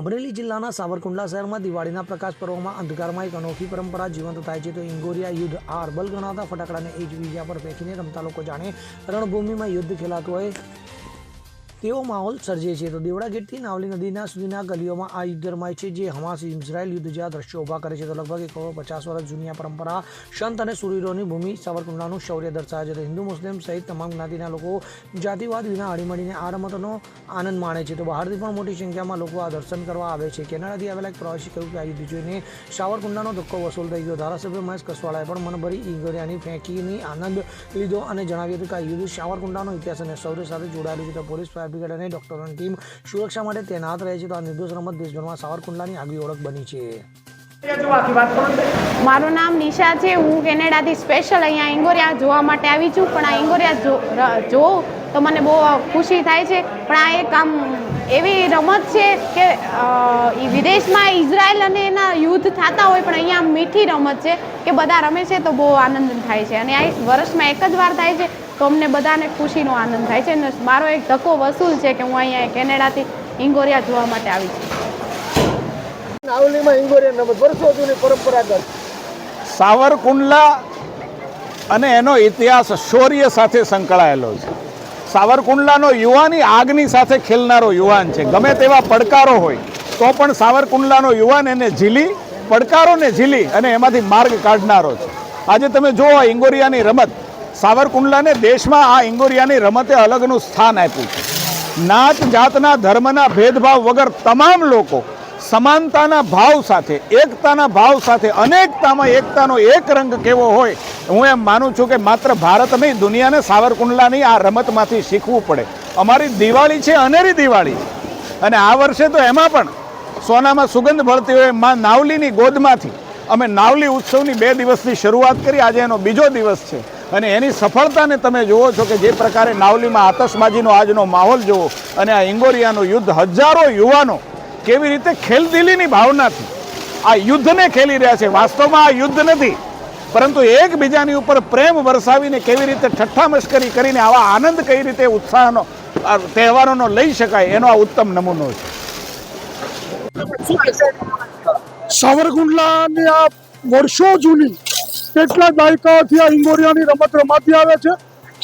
અમરેલી જિલ્લાના સાવરકુંડલા શહેરમાં દિવાળીના પ્રકાશ પર્વમાં અંધકારમાં એક અનોખી પરંપરા જીવંત થાય છે તો ઇંગોરિયા યુદ્ધ આ અરબલ ગણાતા ફટાકડાને એકબીજા પર ફેંકીને રમતા લોકો જાણે રણભૂમિમાં યુદ્ધ ખેલાતું હોય. તેવો માહોલ સર્જે છે. તો દેવડા ગેટથી નાવલી નદીના સુધીના ગલીઓમાં આ યુદ્ધ રમાય છે, જે હમાસ ઇઝરાયલ યુદ્ધ જેવા દ્રશ્યો ઊભા કરે છે. તો લગભગ એક પચાસ વર્ષ જૂની પરંપરા સંત અને સુરીરોની ભૂમિ સાવરકુંડલાનું શૌર્ય દર્શાવે છે. તો હિન્દુ, મુસ્લિમ સહિત તમામ જ્ઞાતિના લોકો જાતિવાદ વિના હળીમળીને આ રમતનો આનંદ માણે છે. તો બહારથી પણ મોટી સંખ્યામાં લોકો આ દર્શન કરવા આવે છે. કેનેડાથી આવેલા એક પ્રવાસી કહ્યું કે આ યુદ્ધ જોઈને સાવરકુંડલાનો ધક્કો વસૂલ થઈ ગયો. ધારાસભ્ય મહેશ કસવાળાએ પણ મનભરી ઈગોરિયાની ફેંકીની આનંદ લીધો અને જણાવ્યું હતું કે આ યુદ્ધ સાવરકુંડલાનો ઇતિહાસ અને શૌર્ય સાથે જોડાયેલું છે. તો પોલીસ બ્રિગેડ અને ડોક્ટરોની ટીમ સુરક્ષા માટે તૈનાત રહે છે. તો આ નિર્દોષ રમત દેશભરમાં સાવરકુંડલાની આગવી ઓળખ બની છે. મારું નામ નિશા છે. હું કેનેડાથી સ્પેશિયલ અહીંયા ઇંગોરિયા જોવા માટે આવી છું. પણ આ ઇંગોરિયા જોઉં તો મને બહુ ખુશી થાય છે. પણ આ એક આમ એવી રમત છે કે વિદેશમાં ઇઝરાયલ અને એના યુદ્ધ થતા હોય પણ અહીંયા મીઠી રમત છે કે બધા રમે છે તો બહુ આનંદ થાય છે. અને આ વર્ષમાં એક જ વાર થાય છે. તો અમને બધાને ખુશીનો આનંદ થાય છે અને મારો એક ધક્કો વસૂલ છે કે હું અહીંયા કેનેડાથી ઇંગોરિયા જોવા માટે આવી છું. રમત વર્ષો જૂની પરંપરાગત. સાવરકુંડલા અને એનો ઇતિહાસ શૌર્ય સાથે સંકળાયેલો છે. સાવરકુંડલાનો યુવાની આગની સાથે ખેલનારો યુવાન છે. ગમે તેવા પડકારો હોય તો પણ સાવરકુંડલાનો યુવાન એને ઝીલી પડકારોને ઝીલી અને એમાંથી માર્ગ કાઢનારો છે. આજે તમે જુઓ ઇંગોરિયાની રમત. સાવરકુંડલાને દેશમાં આ ઇંગોરિયાની રમતે અલગનું સ્થાન આપ્યું છે. નાત જાતના ધર્મના ભેદભાવ વગર તમામ લોકો સમાનતાના ભાવ સાથે, એકતાના ભાવ સાથે, અનેકતામાં એકતાનો એક રંગ કેવો હોય, હું એમ માનું છું કે માત્ર ભારત નહીં, દુનિયાને સાવરકુંડલાની આ રમતમાંથી શીખવું પડે. અમારી દિવાળી છે અનેરી દિવાળી. અને આ વર્ષે તો એમાં પણ સોનામાં સુગંધ ભળતી હોયમાં નાવલીની ગોદમાંથી. અમે નાવલી ઉત્સવની બે દિવસની શરૂઆત કરી, આજે એનો બીજો દિવસ છે. અને એની સફળતાને તમે જુઓ છો કે જે પ્રકારે નાવલીમાં આતશબાજીનો આજનો માહોલ જુઓ અને આ ઇંગોરિયાનું યુદ્ધ હજારો યુવાનો કેવી રીતે ખેલદિલીની ભાવનાથી આ યુદ્ધને ખેલી રહ્યા છે. વાસ્તવમાં આ યુદ્ધ નથી, પરંતુ એકબીજાની ઉપર પ્રેમ વરસાવીને કેવી રીતે ઠઠ્ઠા મશ્કરી કરીને આવા આનંદ કઈ રીતે ઉત્સાહનો તહેવારોનો લઈ શકાય એનો આ ઉત્તમ નમૂનો છે. સાવરકુંડલાની આ વર્ષો જૂની કેટલા દાયકાઓથી આ ઇન્દોરિયાની રમત રમાતી આવે છે.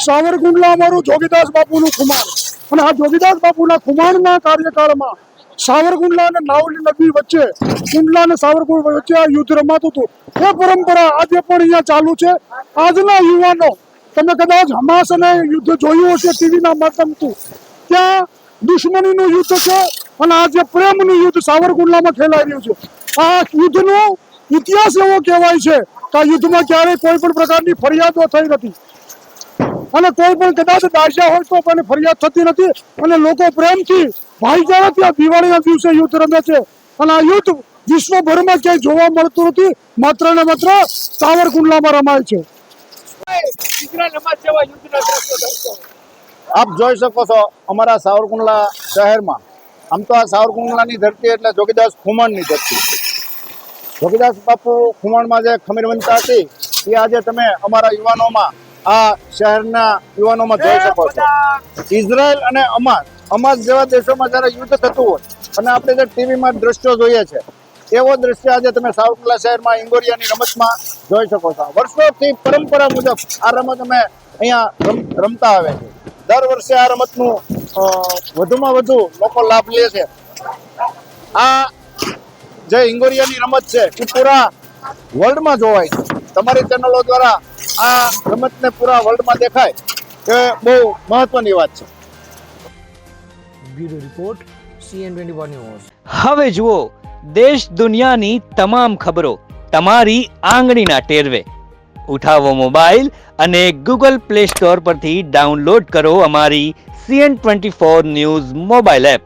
સાવરકુંડલા અમારું જોગીદાસ બાપુનું ખુમાર અને આ જોગીદાસ બાપુના ખુમારના કાર્યકાળમાં સાવરકુંડલા અને નાવલી નદી વચ્ચે, કુંડલા અને સાવરકુંડલા વચ્ચે આ યુદ્ધ રમાતું હતું. એ પરંપરા આજે પણ અહીંયા ચાલુ છે. આજના યુવાનો, તમે કદાચ હમાસ અને યુદ્ધ જોયું હશે, ટીવીના માધ્યમથી. ત્યાં દુશ્મનીનું યુદ્ધ છે અને આજે પ્રેમનું યુદ્ધ સાવરકુંડલામાં ખેલાઈ રહ્યું છે. આ યુદ્ધનો ઇતિહાસ એવો કહેવાય છે કે આ યુદ્ધમાં ક્યારેય કોઈ પણ પ્રકારની ફરિયાદો થઈ નથી. અને કોઈ પણ કદાચ દાજા હોય તો પણ ફરિયાદ થતી નથી. અને લોકો પ્રેમથી ભાઈચારાથી આ દિવાળીના દિવસે યુદ્ધ રમે છે. અને આ યુદ્ધ વિશ્વભરમાં ક્યાંય જોવા મળતું નથી. માત્ર ને માત્ર સાવરકુંડલામાં રમાય છે. આપ જોઈ શકો છો અમારા સાવરકુંડલા શહેરમાં. આમ તો આ સાવરકુંડલાની ધરતી એટલે જોગીદાસ ખુમણની ધરતી. જોગીદાસ બાપુ ખુમણમાં જે ખમીરવંતા હતી, એ આજે તમે અમારા યુવાનોમાં આ શહેરના યુવાનોમાં જોઈ શકો છો. ઇઝરાયલ અને અમાસ અમાસ જેવા દેશોમાં જ્યારે યુદ્ધ થતું હોય, અને આપણે જે ટીવીમાં દ્રશ્યો જોઈએ છે, એવો દ્રશ્ય આજે તમે સાવરકુંડલા શહેરમાં ઇંગોરિયાની રમતમાં જોઈ શકો છો. વર્ષોથી પરંપરા મુજબ આ રમત અમે અહીંયા રમતા આવે છે. દર વર્ષે આ રમતનું વધુમાં વધુ લોકો લાભ લે છે. આ જે ઇંગોરિયાની રમત છે. એ પૂરા વર્લ્ડમાં જોવાય છે. તમારી ચેનલો દ્વારા આ રમતને પૂરા વર્લ્ડમાં દેખાય એ બહુ મહત્વની વાત છે. Bureau report CN twenty news હવે જુઓ દેશ દુનિયાની તમામ ખબરો તમારી આંગળીના ટેરવે. ઉઠાવો મોબાઈલ અને ગૂગલ પ્લે સ્ટોર પરથી ડાઉનલોડ કરો અમારી CN twenty four news mobile app.